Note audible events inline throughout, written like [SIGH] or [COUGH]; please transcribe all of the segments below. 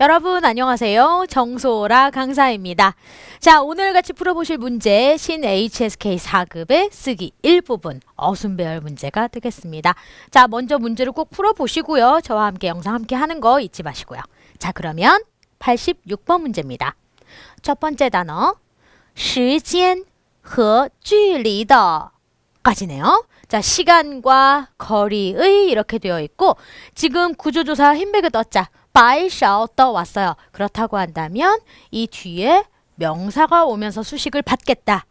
여러분 안녕하세요. 정소라 강사입니다. 자, 오늘 같이 풀어보실 문제 신 HSK 4급의 쓰기 1부분 어순배열 문제가 되겠습니다. 자, 먼저 문제를 꼭 풀어보시고요. 저와 함께 영상 함께 하는 거 잊지 마시고요. 자, 그러면 86번 문제입니다. 첫 번째 단어 时间和距离的 까지네요. 자, 시간과 거리의 이렇게 되어 있고 지금 구조조사 흰백에 떴자 by shall 떠왔어요. 그렇다고 한다면 이 뒤에 명사가 오면서 수식을 받겠다.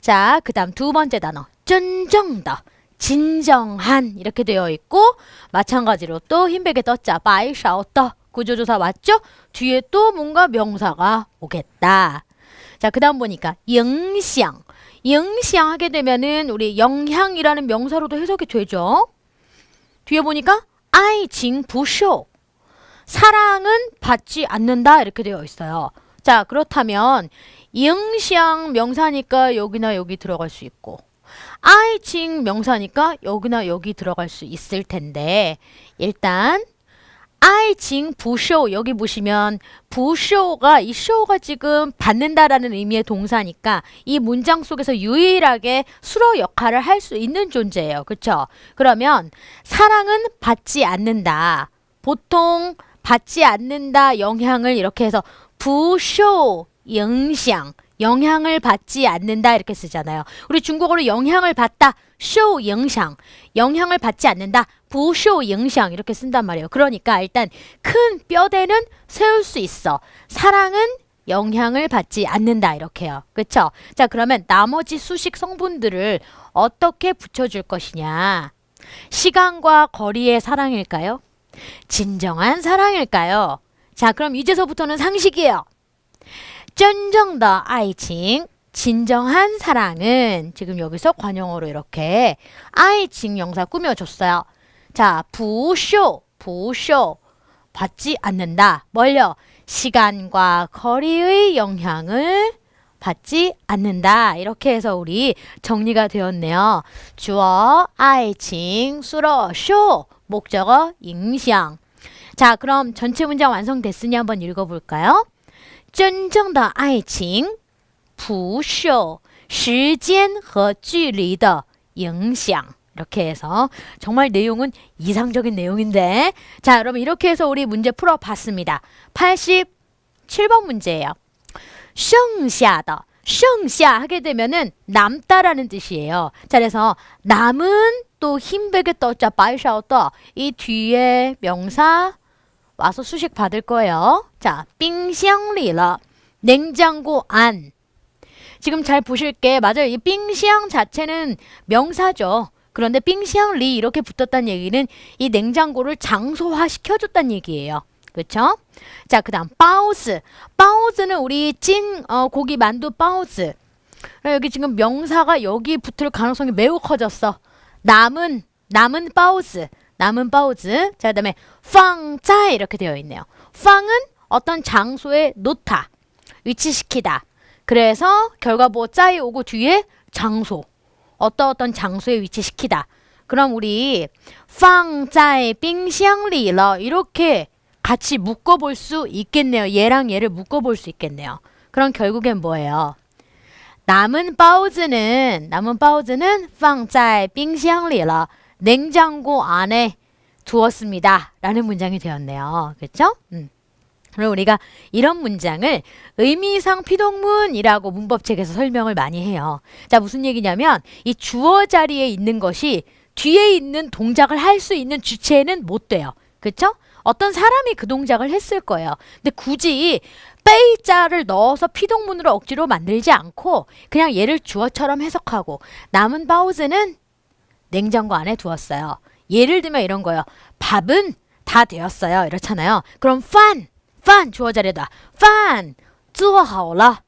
자, 그 다음 두 번째 단어 쩐정더 진정한 이렇게 되어 있고 마찬가지로 또 흰백에 떴자 by shall 떠 구조조사 왔죠? 뒤에 또 뭔가 명사가 오겠다. 자, 그 다음 보니까 영향 영향 하게 되면은 우리 영향이라는 명사로도 해석이 되죠. 뒤에 보니까 아이 징 부쇼 사랑은 받지 않는다 이렇게 되어 있어요. 자 그렇다면 이응시앙 명사니까 여기나 여기 들어갈 수 있고 아이칭 명사니까 여기나 여기 들어갈 수 있을 텐데 일단 아이칭 부쇼 여기 보시면 부쇼가 이 쇼가 지금 받는다라는 의미의 동사니까 이 문장 속에서 유일하게 수로 역할을 할 수 있는 존재예요. 그렇죠? 그러면 사랑은 받지 않는다. 보통 받지 않는다 영향을 이렇게 해서 부쇼 영향 영향을 받지 않는다 이렇게 쓰잖아요. 우리 중국어로 영향을 받다 쇼 영향 영향을 받지 않는다 부쇼 영향 이렇게 쓴단 말이에요. 그러니까 일단 큰 뼈대는 세울 수 있어. 사랑은 영향을 받지 않는다 이렇게요. 그렇죠? 자, 그러면 나머지 수식 성분들을 어떻게 붙여 줄 것이냐? 시간과 거리의 사랑일까요? 진정한 사랑일까요? 자, 그럼 이제서부터는 상식이에요. 쩐정더 아이칭 진정한 사랑은 지금 여기서 관용어로 이렇게 아이칭 영사 꾸며줬어요. 자, 부쇼, 부쇼. 받지 않는다. 멀려. 시간과 거리의 영향을 받지 않는다. 이렇게 해서 우리 정리가 되었네요. 주어 아이칭 수러 쇼 목적어, 잉샹. 자, 그럼 전체 문장 완성됐으니 한번 읽어볼까요? 真正的爱情不受时间和距离的影响. 이렇게 해서 정말 내용은 이상적인 내용인데 자 여러분 이렇게 해서 우리 문제 풀어봤습니다. 87번 문제예요. 剩下的 샹샤 하게 되면은 남다라는 뜻이에요. 자, 그래서 남은 또 힘베게 떠자 바이샤오떠 이 뒤에 명사 와서 수식 받을 거예요. 자, 빙샹리러 냉장고 안 지금 잘 보실게 맞아요. 이 빙샹 자체는 명사죠. 그런데 빙샹리 이렇게 붙었다는 얘기는 이 냉장고를 장소화 시켜줬다는 얘기예요. 그렇죠? 자, 그다음 바우스. 바우스는 우리 찐 어, 고기 만두 바우스. 여기 지금 명사가 여기 붙을 가능성이 매우 커졌어. 남은 남은 바우스. 남은 바우스. 자, 그다음에 팡짜 이렇게 되어 있네요. 팡은 어떤 장소에 놓다. 위치시키다. 그래서 결과보호 뭐 짜이 오고 뒤에 장소. 어떤 어떤 장소에 위치시키다. 그럼 우리 팡짜이 빙샹리러 이렇게 같이 묶어 볼 수 있겠네요. 얘랑 얘를 묶어 볼 수 있겠네요. 그럼 결국엔 뭐예요? 남은 바우즈는 남은 바우즈는 放在冰箱里了 냉장고 안에 두었습니다. 라는 문장이 되었네요. 그렇죠? 음. 그럼 우리가 이런 문장을 의미상 피동문이라고 문법책에서 설명을 많이 해요. 자, 무슨 얘기냐면 이 주어 자리에 있는 것이 뒤에 있는 동작을 할 수 있는 주체는 못 돼요. 그렇죠? 어떤 사람이 그 동작을 했을 거예요. 근데 굳이 빼이자를 넣어서 피동문으로 억지로 만들지 않고 그냥 얘를 주어처럼 해석하고 남은 바우즈는 냉장고 안에 두었어요. 예를 들면 이런 거요. 밥은 다 되었어요. 이렇잖아요. 그럼 판, 판 주어 자리다. 판, 做好了.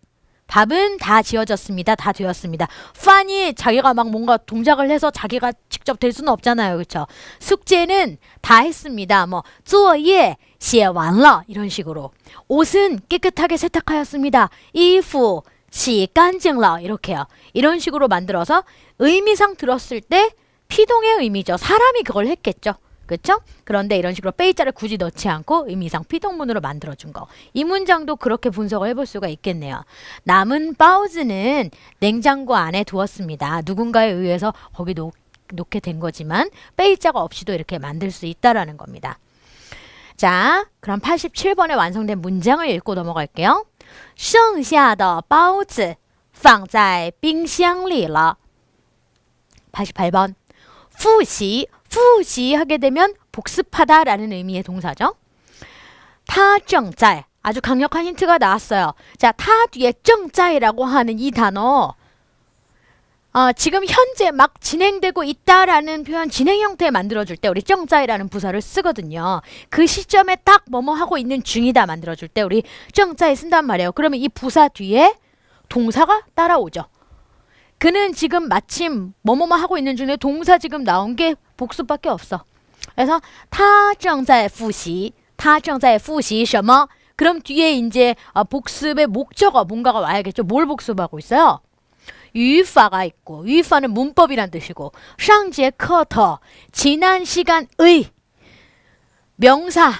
밥은 다 지어졌습니다. 다 되었습니다. 판이 자기가 막 뭔가 동작을 해서 자기가 직접 될 수는 없잖아요. 그렇죠? 숙제는 다 했습니다. 뭐 作业写完了 이런 식으로. 옷은 깨끗하게 세탁하였습니다. 衣服洗干净了 이렇게요. 이런 식으로 만들어서 의미상 들었을 때 피동의 의미죠. 사람이 그걸 했겠죠. 그렇죠? 그런데 이런 식으로 빼이자를 굳이 넣지 않고 의미상 피동문으로 만들어준 거. 이 문장도 그렇게 분석을 해볼 수가 있겠네요. 남은 바우즈는 냉장고 안에 두었습니다. 누군가에 의해서 거기 놓, 놓게 된 거지만 빼이자가 없이도 이렇게 만들 수 있다라는 겁니다. 자, 그럼 87번에 완성된 문장을 읽고 넘어갈게요. 剩下的包子放在冰箱里了. 88번. 复习, 푸지 하게 되면 복습하다라는 의미의 동사죠. 타정짤 아주 강력한 힌트가 나왔어요. 자, 타 뒤에 정자이라고 하는 이 단어 어, 지금 현재 막 진행되고 있다라는 표현 진행 형태 만들어줄 때 우리 정자이라는 부사를 쓰거든요. 그 시점에 딱 뭐뭐 하고 있는 중이다 만들어줄 때 우리 정자이 쓴단 말이에요. 그러면 이 부사 뒤에 동사가 따라오죠. 그는 지금 마침 뭐뭐뭐 하고 있는 중에 동사 지금 나온 게 복습밖에 없어. 그래서 타 정자의 푸시 타 정자의 푸시 什么? 그럼 뒤에 이제 어, 복습의 목적어 뭔가가 와야겠죠. 뭘 복습하고 있어요? 유파가 있고 유파는 문법이란 뜻이고 상제 커터 지난 시간의 명사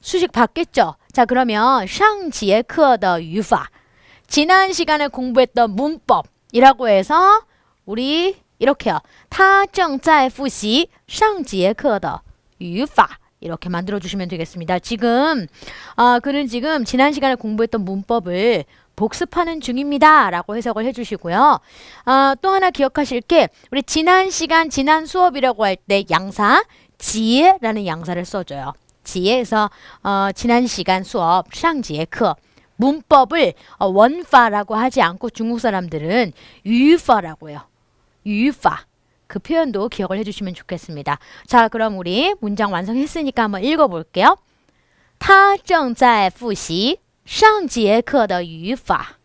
수식 받겠죠. 자 그러면 상지의 커터 유파 지난 시간에 공부했던 문법이라고 해서 우리 이렇게요. 他正在复习上节课的语法 이렇게 만들어 주시면 되겠습니다. 지금 아 그는 지금 지난 시간에 공부했던 문법을 복습하는 중입니다라고 해석을 해주시고요. 아, 또 하나 기억하실 게 우리 지난 시간 지난 수업이라고 할 때 양사 지혜라는 양사를 써줘요. 지혜에서 어, 지난 시간 수업 상지의 크 문법을 어, 원파라고 하지 않고 중국 사람들은 유파라고 해요. 유파. 그 표현도 기억을 해주시면 좋겠습니다. 자, 그럼 우리 문장 완성했으니까 한번 읽어볼게요. 他正在复习上节课的语法.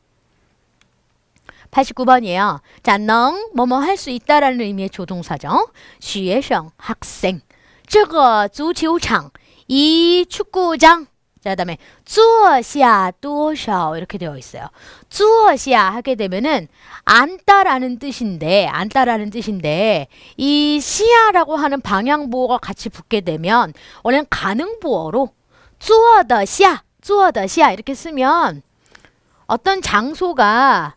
89번이에요. 자, 능, 뭐뭐 할 수 있다라는 의미의 조동사죠. 学生, 학생. 这个足球场, 이 축구장. 그다음에 주어시아 도셔 이렇게 되어 있어요. 주어시아 하게 되면은 앉다라는 뜻인데 앉다라는 뜻인데 이 시아라고 하는 방향 보어가 같이 붙게 되면 원래 가능 보어로 주어더시아 주어더시아 이렇게 쓰면 어떤 장소가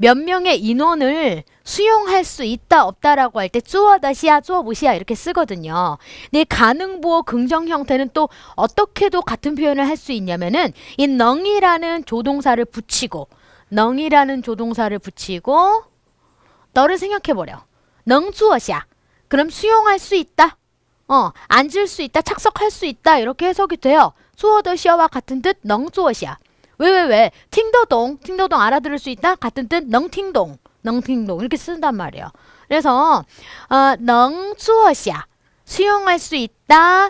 몇 명의 인원을 수용할 수 있다 없다라고 할 때 쪼어다시야 쪼어부시야 이렇게 쓰거든요. 근데 가능보어 긍정 형태는 또 어떻게도 같은 표현을 할 수 있냐면은 이 넝이라는 조동사를 붙이고 넝이라는 조동사를 붙이고 너를 생각해 버려. 넝주어시야. 그럼 수용할 수 있다. 어, 앉을 수 있다, 착석할 수 있다 이렇게 해석이 돼요. 쪼어더시아와 같은 뜻 넝주어시야. 왜 왜 왜? 팅더동, 팅더동 알아들을 수 있다? 같은 뜻 넝팅동, 넝팅동 이렇게 쓴단 말이에요. 그래서 어, 넝수어시야 수용할 수 있다.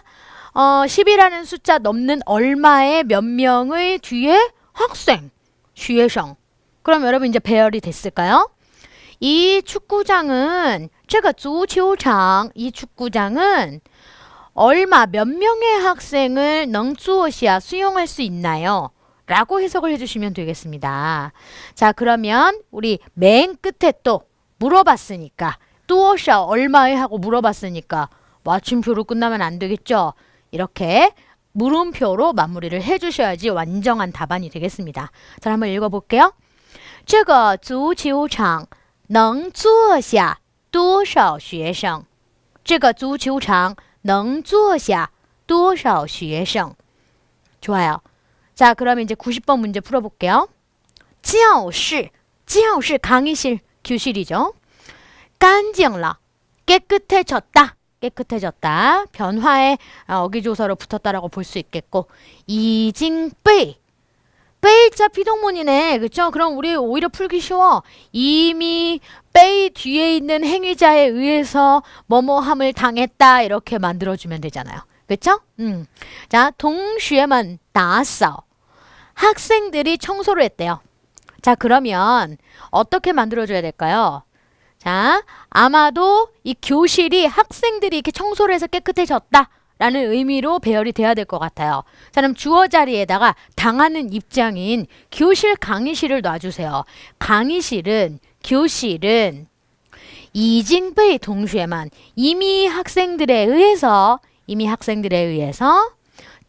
어, 10이라는 숫자 넘는 얼마의 몇 명의 뒤에 학생, 슈에성. 그럼 여러분 이제 배열이 됐을까요? 이 축구장은 제가 주球장. 이 축구장은 얼마 몇 명의 학생을 넝주어시아 수용할 수 있나요? 라고 해석을 해주시면 되겠습니다. 자, 그러면 우리 맨 끝에 또 물어봤으니까 또샤 얼마에 하고 물어봤으니까 맞춤표로 끝나면 안 되겠죠? 이렇게 물음표로 마무리를 해주셔야지 완전한 답안이 되겠습니다. 자, 한번 읽어볼게요. 这个足球场能坐下多少学生?这个足球场能坐下多少学生? 좋아요. 자, 그러면 이제 90번 문제 풀어볼게요. 지하오실, 지하오실 강의실, 교실이죠. 깐지영라, 깨끗해졌다. 깨끗해졌다. 변화의 어, 어기조사로 붙었다라고 볼 수 있겠고 이징빼이 빼이자 피동문이네. 그렇죠? 그럼 우리 오히려 풀기 쉬워. 이미 빼이 뒤에 있는 행위자에 의해서 뭐뭐함을 당했다. 이렇게 만들어주면 되잖아요. 그렇죠? 음. 자, 동시에만 나싸 학생들이 청소를 했대요. 자, 그러면 어떻게 만들어줘야 될까요? 자, 아마도 이 교실이 학생들이 이렇게 청소를 해서 깨끗해졌다. 라는 의미로 배열이 돼야 될 것 같아요. 자, 그럼 주어 자리에다가 당하는 입장인 교실 강의실을 놔주세요. 강의실은, 교실은 이징베이 동시에만 이미 학생들에 의해서 이미 학생들에 의해서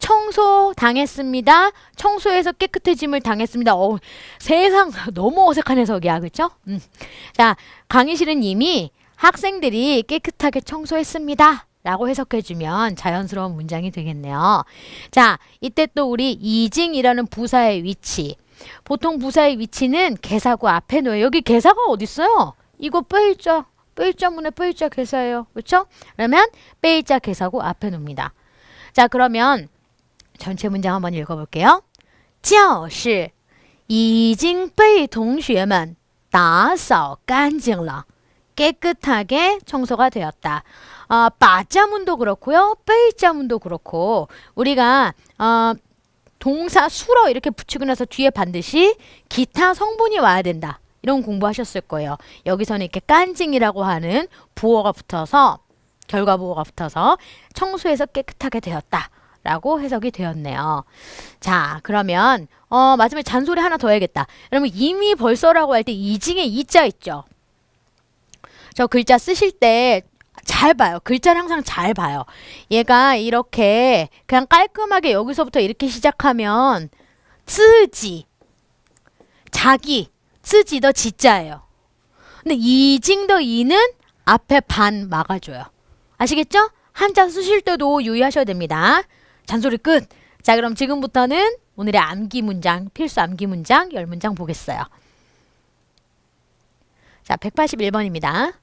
청소 당했습니다. 청소해서 깨끗해짐을 당했습니다. 어, 세상 [LAUGHS] 너무 어색한 해석이야, 그렇죠? 음. 자, 강의실은 이미 학생들이 깨끗하게 청소했습니다. 라고 해석해주면 자연스러운 문장이 되겠네요. 자, 이때 또 우리 이징이라는 부사의 위치. 보통 부사의 위치는 개사구 앞에 놓여요. 여기 개사가 어디 있어요? 이거 빼일자, 빼일자문에 빼일자 개사예요. 그렇죠? 그러면 빼일자 개사구 앞에 놓습니다. 자, 그러면 전체 문장 한번 읽어볼게요. 教室已经被同学们打扫干净了. 깨끗하게 청소가 되었다. 어, 바자문도 그렇고요. 빼자문도 그렇고 우리가 어, 동사 수로 이렇게 붙이고 나서 뒤에 반드시 기타 성분이 와야 된다. 이런 공부하셨을 거예요. 여기서는 이렇게 깐징이라고 하는 부호가 붙어서 결과 부호가 붙어서 청소해서 깨끗하게 되었다. 라고 해석이 되었네요. 자, 그러면 어, 마지막에 잔소리 하나 더 해야겠다. 여러분 이미 벌써라고 할 때 이징에 이자 있죠. 저 글자 쓰실 때 잘 봐요. 글자를 항상 잘 봐요. 얘가 이렇게 그냥 깔끔하게 여기서부터 이렇게 시작하면 쯔지 자기 쯔지더 지자예요. 근데 이징 더 이는 앞에 반 막아줘요. 아시겠죠? 한자 쓰실 때도 유의하셔야 됩니다. 잔소리 끝. 자, 그럼 지금부터는 오늘의 암기 문장, 필수 암기 문장 열 문장 보겠어요. 자, 181번입니다.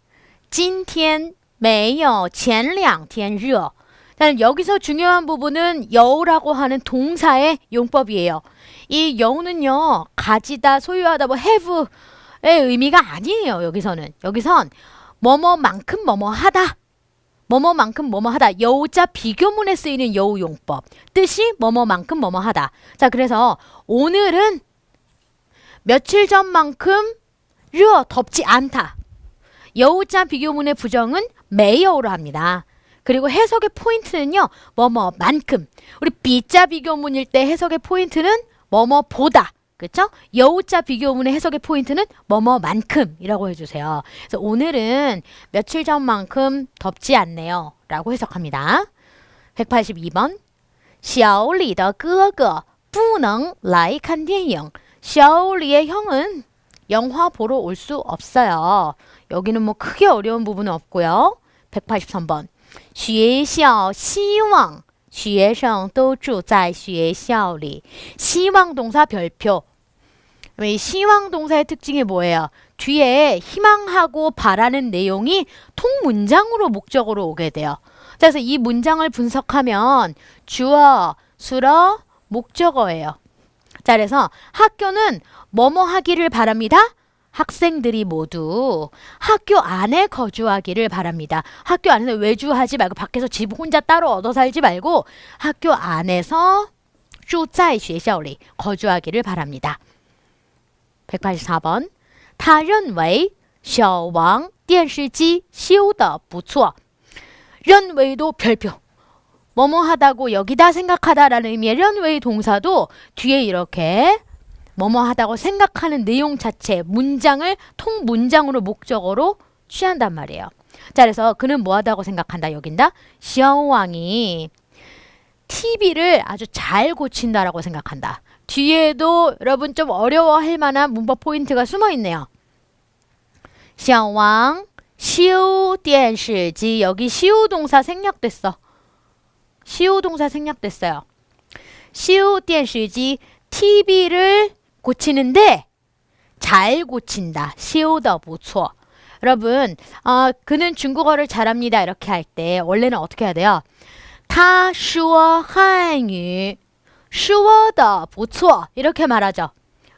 今天没有前两天热. 자, 여기서 중요한 부분은 여우라고 하는 동사의 용법이에요. 이 여우는요, 가지다, 소유하다, 뭐 have의 의미가 아니에요. 여기서는. 여기선 뭐뭐만큼 뭐뭐하다. 뭐뭐만큼 뭐뭐하다. 여우자 비교문에 쓰이는 여우 용법. 뜻이 뭐뭐만큼 뭐뭐하다. 자, 그래서 오늘은 며칠 전만큼 르 덥지 않다. 여우자 비교문의 부정은 매여우로 합니다. 그리고 해석의 포인트는요. 뭐뭐만큼. 우리 비자 비교문일 때 해석의 포인트는 뭐뭐보다. 그렇죠? 여우자 비교문의 해석의 포인트는 뭐뭐만큼이라고 해주세요. 그래서 오늘은 며칠 전만큼 덥지 않네요. 라고 해석합니다. 182번 小李的哥哥不能来看电影. 小李의 형은 영화 보러 올 수 없어요. 여기는 뭐 크게 어려운 부분은 없고요. 183번 学校希望学生都住在学校里.希望 동사 별표. 이 시황 동사의 특징이 뭐예요? 뒤에 희망하고 바라는 내용이 통문장으로 목적으로 오게 돼요. 자, 그래서 이 문장을 분석하면 주어, 수러, 목적어예요. 자, 그래서 학교는 뭐뭐 하기를 바랍니다. 학생들이 모두 학교 안에 거주하기를 바랍니다. 학교 안에서 외주하지 말고 밖에서 집 혼자 따로 얻어 살지 말고 학교 안에서 住在学校里 거주하기를 바랍니다. 184번 他认为小王电视机修的不错. 认为도 별표. 뭐뭐 하다고 여기다 생각하다라는 의미의 认为 동사도 뒤에 이렇게 뭐뭐 하다고 생각하는 내용 자체 문장을 통 문장으로 목적어로 취한단 말이에요. 자, 그래서 그는 뭐 하다고 생각한다 여긴다. 시어왕이 TV를 아주 잘 고친다라고 생각한다. 뒤에도 여러분 좀 어려워할 만한 문법 포인트가 숨어 있네요. 小王修电视机 여기 시우 동사 생략됐어. 시우 동사 생략됐어요. 시우 电视机 TV를 고치는데 잘 고친다. 시우더 부错. 여러분, 어, 그는 중국어를 잘합니다. 이렇게 할 때 원래는 어떻게 해야 돼요? 他说 쉬워다, 보츠워 이렇게 말하죠.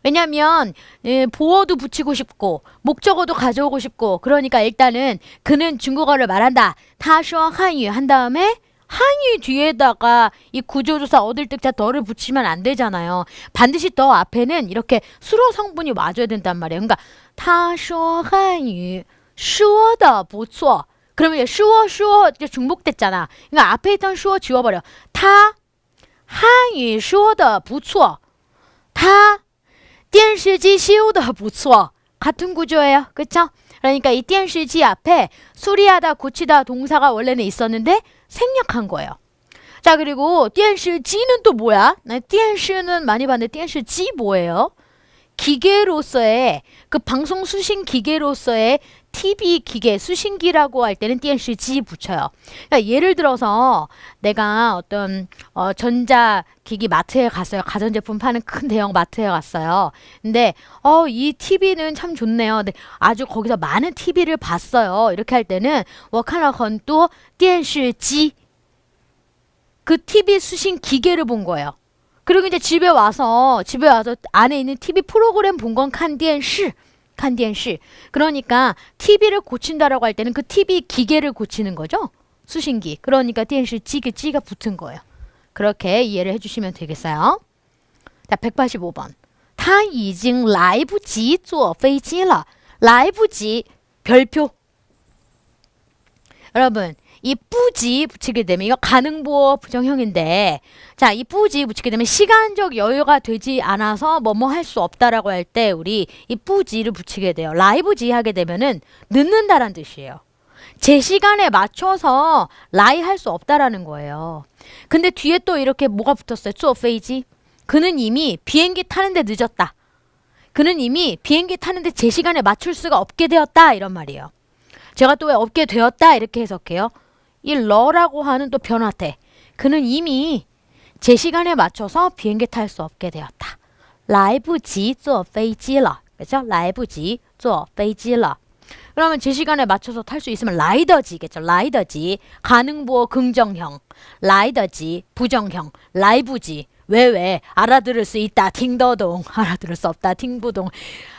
왜냐면 예, 보어도 붙이고 싶고 목적어도 가져오고 싶고 그러니까 일단은 그는 중국어를 말한다. 타슈어 한유 한 다음에 한유 뒤에다가 이 구조조사 얻을 득자 더를 붙이면 안 되잖아요. 반드시 더 앞에는 이렇게 수로 성분이 와줘야 된단 말이에요. 그러니까 타슈어 한유 쉬워다 보츠워 그러면 쉬워 쉬워 중복됐잖아. 그러니까 앞에 있던 쉬워 지워버려. 다 汉语说的不错.他电视机修的不错. 같은 구조예요. 그렇죠? 그러니까 이 电视机 앞에 수리하다 고치다 동사가 원래는 있었는데 생략한 거예요. 자, 그리고 电视机는 또 뭐야? 네, 电视는 많이 봤는데 电视机 뭐예요? 기계로서의 그 방송 수신 기계로서의 TV 기계 수신기라고 할 때는 DNC 붙여요. 그러니까 예를 들어서 내가 어떤 어, 전자 기기 마트에 갔어요. 가전제품 파는 큰 대형 마트에 갔어요. 근데 어 이 TV는 참 좋네요. 근데 아주 거기서 많은 TV를 봤어요. 이렇게 할 때는 워카나건 또 DNC 그 TV 수신 기계를 본 거예요. 그리고 이제 집에 와서 집에 와서 안에 있는 TV 프로그램 본 건 칸电视 칸电视 그러니까 TV를 고친다라고 할 때는 그 TV 기계를 고치는 거죠. 수신기. 그러니까 电视机그 찌가 붙은 거예요. 그렇게 이해를 해주시면 되겠어요. 자, 185번. 他已经来不及坐飞机了.来不及 별표. 여러분, 이 뿌지 붙이게 되면 이거 가능보어 부정형인데 자 이 뿌지 붙이게 되면 시간적 여유가 되지 않아서 뭐뭐 할 수 없다라고 할 때 우리 이 뿌지를 붙이게 돼요. 라이브지 하게 되면은 늦는다란 뜻이에요. 제 시간에 맞춰서 라이 할 수 없다라는 거예요. 근데 뒤에 또 이렇게 뭐가 붙었어요? 투어 페이지. 그는 이미 비행기 타는데 늦었다. 그는 이미 비행기 타는데 제 시간에 맞출 수가 없게 되었다 이런 말이에요. 제가 또 왜 없게 되었다 이렇게 해석해요. 이 러라고 하는 또 변화태. 그는 이미 제 시간에 맞춰서 비행기 탈 수 없게 되었다. 来不及坐飞机了. 그죠? 来不及坐飞机了. 그러면 제 시간에 맞춰서 탈 수 있으면 라이더지겠죠. 라이더지. 가능보어 긍정형. 라이더지 부정형. 라이브지. 왜 왜? 알아들을 수 있다. 팅더동. [LAUGHS] 알아들을 수 없다. 팅부동.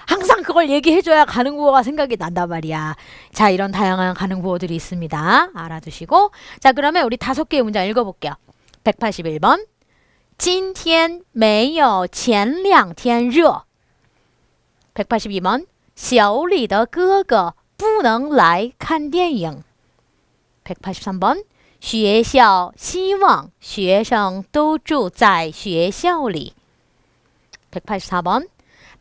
항상 그걸 얘기해줘야 가능보어가 생각이 난단 말이야. 자, 이런 다양한 가능보어들이 있습니다. 알아두시고. 자, 그러면 우리 다섯 개의 문장 읽어볼게요. 181번. 今天没有前两天热. 182번. 小李的哥哥不能来看电影. 183번. 学校希望学生都住在学校里. 184번.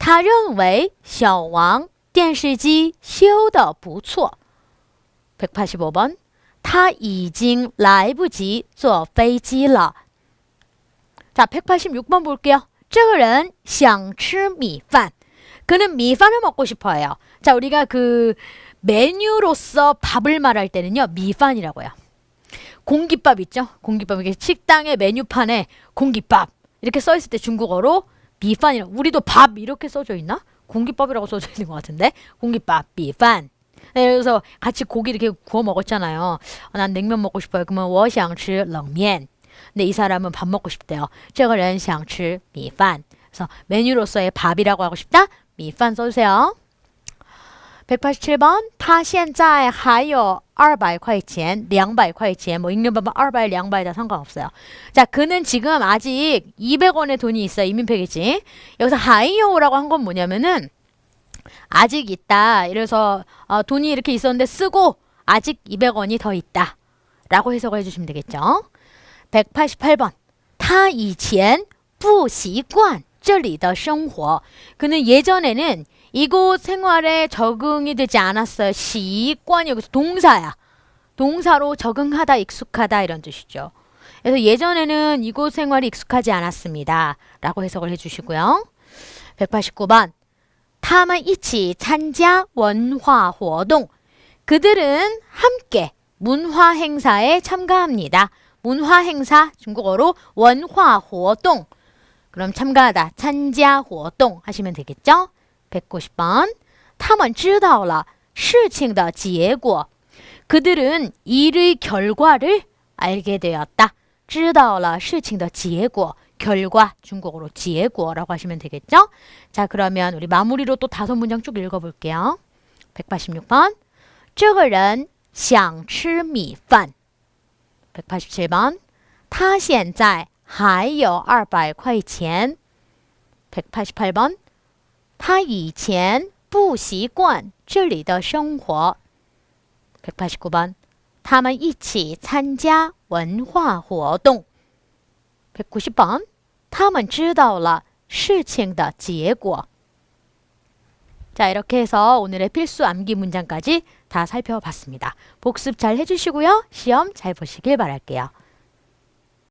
他认为小王电视机修得不错. 185번. 他已经来不及坐飞机了. 자, 186번 볼게요. 这个人想吃米饭. 그는 미판을 먹고 싶어요. 자, 우리가 그 메뉴로서 밥을 말할 때는요. 미판이라고 해요. 공깃밥 있죠? 공깃밥 이게 식당의 메뉴판에 공깃밥 이렇게 써 있을 때 중국어로 미판이라 우리도 밥 이렇게 써져 있나? 공깃밥이라고 써져 있는 것 같은데 공깃밥 미판 네, 그래서 같이 고기 이렇게 구워 먹었잖아요. 어, 난 냉면 먹고 싶어요. 그러면 我想吃冷面. 근데 이 사람은 밥 먹고 싶대요. 这个人想吃米饭. 그래서 메뉴로서의 밥이라고 하고 싶다. 미판 써주세요. 187번 他现在还有 200块钱, 200块钱, 뭐 읽는 법은 200, 200 다 상관없어요. 자, 그는 지금 아직 200원의 돈이 있어요. 이민폐겠지. 여기서 하이요라고 한 건 뭐냐면은 아직 있다. 이래서 어, 돈이 이렇게 있었는데 쓰고 아직 200원이 더 있다. 라고 해석을 해주시면 되겠죠. 188번 他以前不习惯这里的生活. 그는 예전에는 이곳 생활에 적응이 되지 않았어요. 시관이 여기서 동사야. 동사로 적응하다, 익숙하다 이런 뜻이죠. 그래서 예전에는 이곳 생활이 익숙하지 않았습니다. 라고 해석을 해주시고요. 189번 他们一起参加文化活动. 그들은 함께 문화 행사에 참가합니다. 문화 행사 중국어로 원화 活动. 그럼 참가하다,参加 活动 하시면 되겠죠? 190번. 他们知道了事情的结果. 그들은 일의 결과를 알게 되었다. 知道了事情的结果. 결과 중국어로 结果라고 하시면 되겠죠? 자, 그러면 우리 마무리로 또 다섯 문장 쭉 읽어 볼게요. 186번. 这个人想吃米饭. 187번. 他现在还有200块钱. 188번. 他以前不习惯这里的生活。189번. 他们一起参加文化活动。190번. 他们知道了事情的结果。 자, 이렇게 해서 오늘의 필수 암기 문장까지 다 살펴봤습니다. 복습 잘 해주시고요. 시험 잘 보시길 바랄게요.